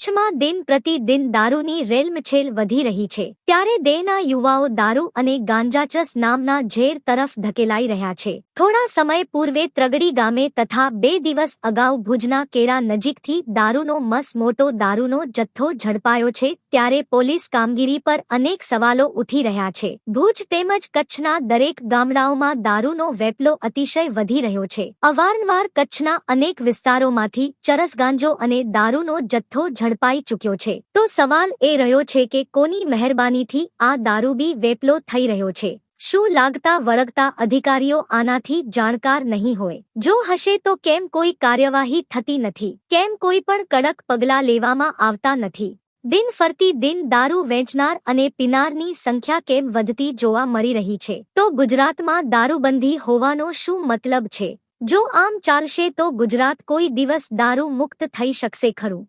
કચ્છમાં દિન પ્રતિદિન દારૂની રેલમછેલ વધી રહી છે. ત્યારે દેહના યુવાઓ દારૂ અને ગાંજાચસ નામના ઝેર તરફ ધકેલાઈ રહ્યા છે. થોડા સમય પૂર્વે ત્રગડી ગામે તથા બે દિવસ અગાઉ ભુજના કેરા નજીકથી દારૂનો મસ મોટો દારૂનો જથ્થો ઝડપાયો છે ત્યારે પોલીસ કામગીરી પર અનેક સવાલો ઉઠી રહ્યા છે. ભુજ તેમજ કચ્છના દરેક ગામડાઓમાં દારૂનો વેપલો અતિશય વધી રહ્યો છે. અવારનવાર કચ્છના અનેક વિસ્તારોમાંથી ચરસ ગાંજો અને દારૂનો જથ્થો ઝડપાઈ ચૂક્યો છે. તો સવાલ એ રહ્યો છે કે કોની મહેરબાનીથી આ દારૂબી વેપલો થઈ રહ્યો છે. શું લાગતા, વળગતા અધિકારીઓ આનાથી જાણકાર નહીં હોય? જો હશે તો કેમ કોઈ કાર્યવાહી થતી નથી? કેમ કોઈ પણ કડક પગલાં લેવામાં આવતા નથી? દિન ફરતી દિન દારૂ વેચનાર અને પીનારની સંખ્યા કેમ વધતી જોવા મળી રહી છે? તો ગુજરાતમાં દારૂબંધી હોવાનો શું મતલબ છે? જો આમ ચાલશે તો ગુજરાત કોઈ દિવસ દારૂ મુક્ત થઈ શકશે ખરું.